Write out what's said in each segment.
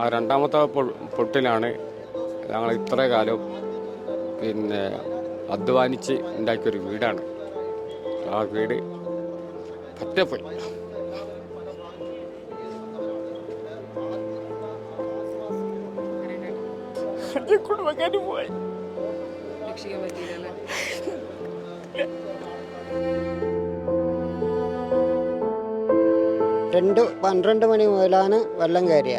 ആ രണ്ടാമത്തെ പൊട്ടിലാണ് ഞങ്ങൾ ഇത്ര കാലം പിന്നെ അധ്വാനിച്ച് ഉണ്ടാക്കിയൊരു വീടാണ്. ആ വീട് പറ്റപ്പോയി കുടുംബക്കാർ പോയി. രക്ഷിക്കാൻ രണ്ട് പന്ത്രണ്ട് മണി മുതലാണ് വെള്ളം കയറിയ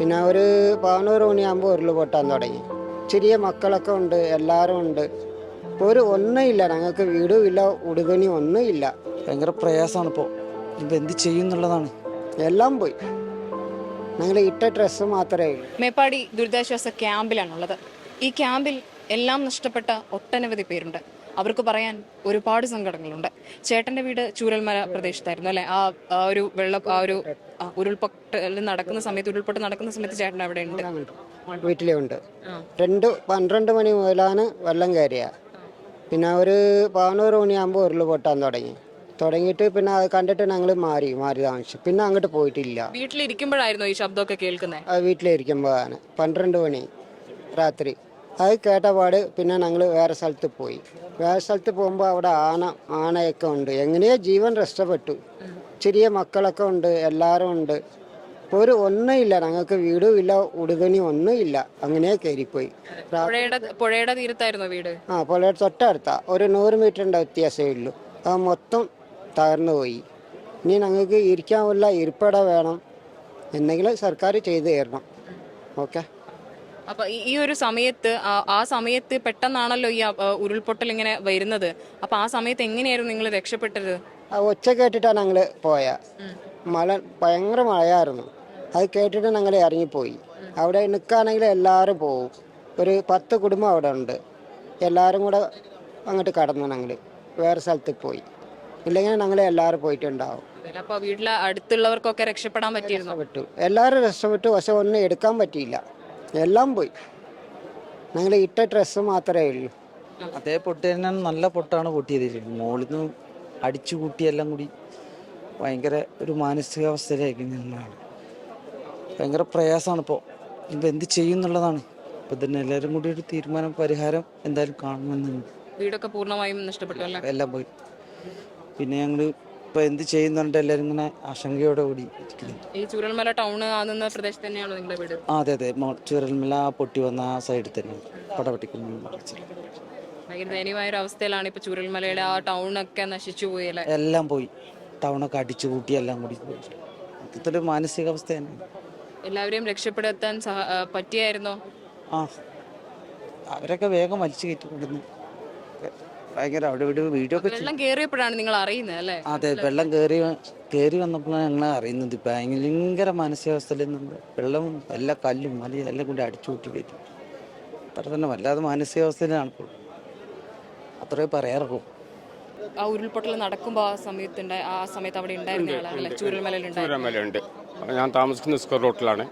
പിന്നെ ഒരു പതിനോറ് മണിയാകുമ്പോൾ ഉരുൾ പൊട്ടാൻ തുടങ്ങി. ചെറിയ മക്കളൊക്കെ ഉണ്ട് എല്ലാവരും ഉണ്ട്. ഒരു ഒന്നുമില്ല ഞങ്ങൾക്ക് വീടും ഇല്ല ഉടുകണി ഒന്നുമില്ല. ഭയങ്കര പ്രയാസമാണ് ഇപ്പോൾ ഇപ്പം എന്ത് ചെയ്യും എന്നുള്ളതാണ്. എല്ലാം പോയി. ഞങ്ങൾ ഇട്ട ഡ്രസ്സ് മാത്രമേ ഉള്ളൂ. മേപ്പാടി ദുരിതാശ്വാസ ക്യാമ്പിലാണുള്ളത്. ഈ ക്യാമ്പിൽ എല്ലാം നഷ്ടപ്പെട്ട ഒട്ടനവധി പേരുണ്ട്. അവർക്ക് പറയാൻ ഒരുപാട് സങ്കടങ്ങളുണ്ട് ചേട്ടന്റെ വീട് ചൂരൽമല പ്രദേശത്തായിരുന്നു അല്ലെ? ആ ഒരു വെള്ള ആ ഒരു ഉരുൾപൊട്ടൽ നടക്കുന്ന സമയത്ത് ഉരുൾപൊട്ടൽ നടക്കുന്ന സമയത്ത് ചേട്ടൻ അവിടെ ഉണ്ട്. വീട്ടിലേ ഉണ്ട്. രണ്ട് പന്ത്രണ്ട് മണി മുതലാണ് വെള്ളം കയറിയ. പിന്നെ ഒരു പതിനോറ് മണിയാകുമ്പോൾ ഉരുൾ പൊട്ടാൻ തുടങ്ങി. തുടങ്ങിയിട്ട് പിന്നെ അത് കണ്ടിട്ട് ഞങ്ങൾ മാറി മാറി താമസിച്ചു. പിന്നെ അങ്ങോട്ട് പോയിട്ടില്ല. വീട്ടിലിരിക്കുമ്പോഴായിരുന്നു ഈ ശബ്ദമൊക്കെ കേൾക്കുന്നത് വീട്ടിലിരിക്കുമ്പോഴാണ്. പന്ത്രണ്ട് മണി രാത്രി. അത് കേട്ടപാട് പിന്നെ ഞങ്ങൾ വേറെ സ്ഥലത്ത് പോയി. വേറെ സ്ഥലത്ത് പോകുമ്പോൾ അവിടെ ആന ആനയൊക്കെ ഉണ്ട്. എങ്ങനെയോ ജീവൻ രക്ഷപ്പെട്ടു. ചെറിയ മക്കളൊക്കെ ഉണ്ട് എല്ലാവരും ഉണ്ട്. ഒരു ഒന്നുമില്ല. ഞങ്ങൾക്ക് വീടും ഇല്ല ഉടുകണി ഒന്നുമില്ല. അങ്ങനെ കയറിപ്പോയി. പുഴയുടെ തീരത്തായിരുന്നു വീട്? ആ പുഴയുടെ തൊട്ടടുത്താ. ഒരു നൂറ് മീറ്ററിന്റെ വ്യത്യാസമേ ഉള്ളൂ. അത് മൊത്തം തകർന്നു പോയി. ഇനി ഞങ്ങൾക്ക് ഇരിക്കാനുള്ള ഇരിപ്പിട വേണം. എന്തെങ്കിലും സർക്കാർ ചെയ്തു തരണം. ഓക്കെ. അപ്പൊ ഈ- ഒരു സമയത്ത് ആ- സമയത്ത് പെട്ടെന്നാണല്ലോ ഈ ഉരുൾപൊട്ടൽ ഇങ്ങനെ വരുന്നത്. അപ്പൊ ആ സമയത്ത് എങ്ങനെയായിരുന്നു നിങ്ങൾ രക്ഷപ്പെട്ടത്? ഒച്ച കേട്ടിട്ടാണ് ഞങ്ങൾ പോയ. മഴ ഭയങ്കര മഴയായിരുന്നു. അത് കേട്ടിട്ട് ഞങ്ങൾ ഇറങ്ങിപ്പോയി. അവിടെ നിൽക്കുകയാണെങ്കിൽ എല്ലാവരും പോവും. ഒരു പത്ത് കുടുംബം അവിടെ ഉണ്ട്. എല്ലാവരും കൂടെ അങ്ങോട്ട് കടന്നു ഞങ്ങൾ വേറെ സ്ഥലത്ത് പോയി. ഇല്ലെങ്കിൽ ഞങ്ങൾ എല്ലാവരും പോയിട്ടുണ്ടാവും. അപ്പോൾ വീട്ടിലെ അടുത്തുള്ളവർക്കൊക്കെ രക്ഷപ്പെടാൻ പറ്റിയിരുന്നു? എല്ലാവരും രക്ഷപ്പെട്ടു. പക്ഷെ ഒന്നും എടുക്കാൻ പറ്റിയില്ല. എല്ലാം പോയി. ഞങ്ങൾ ഇട്ട ഡ്രസ്സ് മാത്രമേ ഉള്ളൂ. അതേ പൊട്ട് തന്നെ നല്ല പൊട്ടാണ് പൊട്ടിയത് മുകളിൽ നിന്ന് അടിച്ചു കൂട്ടി എല്ലാം കൂടി ഭയങ്കര ഒരു മാനസികാവസ്ഥയിലേക്ക് നിന്നാണ്. ഭയങ്കര പ്രയാസമാണ് ഇപ്പോൾ ഇപ്പം എന്ത് ചെയ്യും എന്നുള്ളതാണ്. ഇപ്പം തന്നെ എല്ലാവരും കൂടി ഒരു തീരുമാനം പരിഹാരം എന്തായാലും കാണുമെന്നുണ്ട് വീടൊക്കെ പൂർണമായും നഷ്ടപ്പെട്ടു എല്ലാം പോയി. പിന്നെ ഞങ്ങൾ ഇപ്പം എന്ത് ചെയ്യുന്നുണ്ട് എല്ലാരും ഇങ്ങനെ ആശങ്കയോടെ കൂടി ഈ ചൂരൽമല ടൗൺ ആകുന്ന പ്രദേശത്ത് തന്നെയാണോ നിങ്ങളുടെ വീട്? ആ അതെ അതെ. മോ- ചുരൽമല പൊട്ടി വന്ന ആ സൈഡിൽ തന്നെ. പടവട്ടിക്കുന്ന ഭയങ്കര ദയനീയമായ ഒരു അവസ്ഥയിലാണ് ഇപ്പൊ ചൂരൽമലയുടെ ആ ടൗൺ ഒക്കെ നശിച്ചു പോയല്ലേ എല്ലാം പോയി. ടൗണൊക്കെ അടിച്ചു കൂട്ടി എല്ലാം കൂടി പോയി മൊത്തത്തിൽ മാനസികാവസ്ഥ തന്നെ. എല്ലാവരെയും രക്ഷപ്പെടുത്താൻ സഹ- ആ, പറ്റിയായിരുന്നോ? ആ. അവരൊക്കെ വേഗം വലിച്ചു കയറ്റി കൊണ്ടുവന്നു ഭയങ്കര അവിടെ ഇവിടെ വീഡിയോ ഒക്കെ വെള്ളം കേറിയപ്പോഴാണ് നിങ്ങൾ അറിയുന്നത് അല്ലേ? അതെ വെള്ളം കയറി കയറി വന്നപ്പോഴാണ് ഞങ്ങൾ അറിയുന്നത്. ഭയങ്കര മാനസികാവസ്ഥയിൽ നമ്മൾ വെള്ളം എല്ലാ കല്ലും മലയും എല്ലാം കൂടി അടിച്ചു കൂട്ടി കയറ്റി. അത്ര തന്നെ വല്ലാതെ മാനസികാവസ്ഥയിലാണ് ഇപ്പോൾ. അത്രേ പറയാറുള്ളൂ. ആ ഉരുൾപൊട്ടൽ നടക്കുമ്പോ ആ സമയത്ത് ആ സമയത്ത് അവിടെ ഉണ്ടായിരുന്ന ചൂരമലയുണ്ട് ഞാൻ താമസിക്കുന്ന സ്ക്വയർ റോട്ടിലാണ്.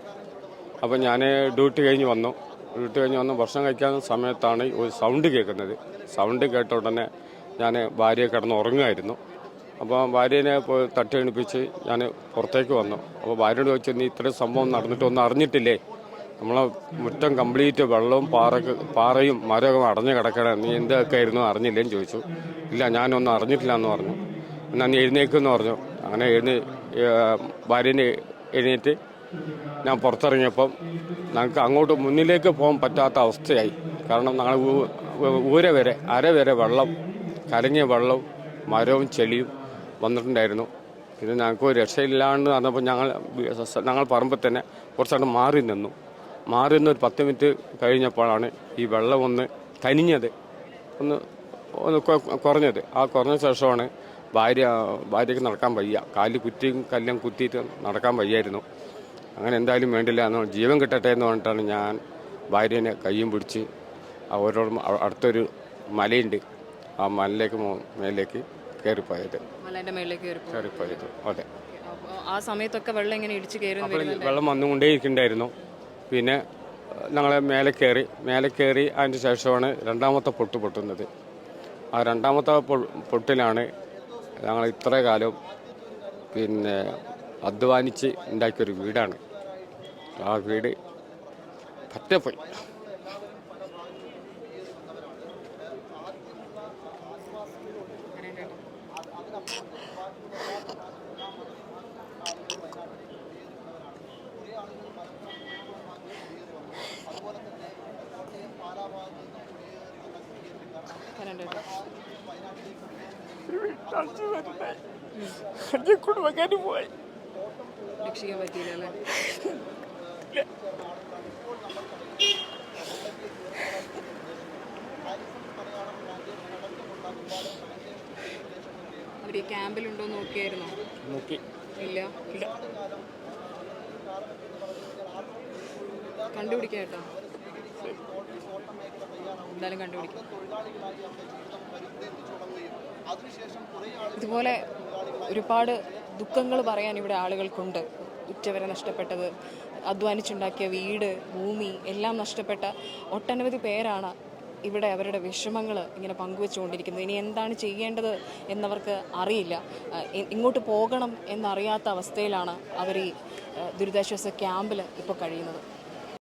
അപ്പോൾ ഞാൻ ഡ്യൂട്ടി കഴിഞ്ഞ് വന്നു. ഡ്യൂട്ടി കഴിഞ്ഞ് വന്നു ഭക്ഷണം കഴിക്കാൻ സമയത്താണ് ഒരു സൗണ്ട് കേൾക്കുന്നത്. സൗണ്ട് കേട്ട ഉടനെ ഞാൻ ഭാര്യയെ കിടന്ന് ഉറങ്ങുമായിരുന്നു. അപ്പോൾ ഭാര്യനെ തട്ടി എണിപ്പിച്ച് ഞാൻ പുറത്തേക്ക് വന്നു. അപ്പോൾ ഭാര്യയോട് ചോദിച്ചു നീ ഇത്രയും സംഭവം നടന്നിട്ടൊന്നും അറിഞ്ഞിട്ടില്ലേ? നമ്മളെ മുറ്റം കംപ്ലീറ്റ് വെള്ളവും പാറ പാറയും മരവും അടഞ്ഞു കിടക്കണേ. നീ എന്തൊക്കെ ആയിരുന്നു അറിഞ്ഞില്ലേന്ന് ചോദിച്ചു. ഇല്ല ഞാനൊന്നും അറിഞ്ഞിട്ടില്ല എന്ന് പറഞ്ഞു. എന്നാൽ നീ എഴുന്നേക്കെന്ന് പറഞ്ഞു. അങ്ങനെ എഴുന്നേ ഭാര്യനെ എഴുന്നേറ്റ് ഞാൻ പുറത്തിറങ്ങിയപ്പം ഞങ്ങൾക്ക് അങ്ങോട്ട് മുന്നിലേക്ക് പോകാൻ പറ്റാത്ത അവസ്ഥയായി. കാരണം ഞങ്ങൾ ഊര വരെ അര വരെ വെള്ളം കരഞ്ഞ വെള്ളവും മരവും ചെളിയും വന്നിട്ടുണ്ടായിരുന്നു. പിന്നെ ഞങ്ങൾക്ക് രക്ഷയില്ലാണ്ട് നടന്നപ്പോൾ ഞങ്ങൾ ഞങ്ങൾ പറമ്പിൽ തന്നെ കുറച്ചങ്ങോട്ട് മാറി നിന്നു. മാറി നിന്ന് ഒരു പത്ത് മിനിറ്റ് കഴിഞ്ഞപ്പോഴാണ് ഈ വെള്ളം ഒന്ന് കനിഞ്ഞത് ഒന്ന് ഒന്ന് കുറഞ്ഞത്. ആ കുറഞ്ഞ ശേഷമാണ് ഭാര്യ ഭാര്യയ്ക്ക് നടക്കാൻ വയ്യ. കാൽ കുറ്റിയും കല്ലും കുത്തിയിട്ട് നടക്കാൻ വയ്യായിരുന്നു. അങ്ങനെ എന്തായാലും വേണ്ടില്ല എന്ന് ജീവൻ കിട്ടട്ടെ എന്ന് പറഞ്ഞിട്ടാണ് ഞാൻ ഭാര്യനെ കയ്യും പിടിച്ച് അവരോട് അടുത്തൊരു മലയുണ്ട്. ആ മലയിലേക്ക് മേലേക്ക് കയറിപ്പോയത്. മേളിലേക്ക്. കയറിപ്പോയത്. അതെ. ആ സമയത്തൊക്കെ വെള്ളം ഇങ്ങനെ ഇടിച്ചു കയറി വെള്ളം വന്നുകൊണ്ടേയിരിക്കുന്നുണ്ടായിരുന്നു. പിന്നെ ഞങ്ങളെ മേലെ കയറി മേലെ കയറി അതിന് ശേഷമാണ് രണ്ടാമത്തെ പൊട്ട് പൊട്ടുന്നത്. ആ രണ്ടാമത്തെ പൊട്ടിലാണ് ഞങ്ങൾ ഇത്ര കാലം പിന്നെ അധ്വാനിച്ച് ഉണ്ടാക്കിയൊരു വീടാണ്. ആ വീട് പറ്റപ്പോയി കുടുംബക്കാർ പോയി രക്ഷിക്കാൻ പറ്റിയില്ല അവർ ക്യാമ്പിലുണ്ടോ നോക്കിയായിരുന്നോ? നോക്കി. ഇല്ല? ഇല്ല. കണ്ടുപിടിക്കാം കേട്ടോ. എന്തായാലും കണ്ടുപിടിക്കും. ഇതുപോലെ ഒരുപാട് ദുഃഖങ്ങൾ പറയാൻ ഇവിടെ ആളുകൾക്കുണ്ട്. ഉറ്റവരെ നഷ്ടപ്പെട്ടത് അധ്വാനിച്ചുണ്ടാക്കിയ വീട് ഭൂമി എല്ലാം നഷ്ടപ്പെട്ട ഒട്ടനവധി പേരാണ് ഇവിടെ അവരുടെ വിഷമങ്ങൾ ഇങ്ങനെ പങ്കുവെച്ചുകൊണ്ടിരിക്കുന്നത്. ഇനി എന്താണ് ചെയ്യേണ്ടത് എന്നവർക്ക് അറിയില്ല. ഇങ്ങോട്ട് പോകണം എന്നറിയാത്ത അവസ്ഥയിലാണ് അവർ ഈ ദുരിതാശ്വാസ ക്യാമ്പിൽ ഇപ്പോൾ കഴിയുന്നത്.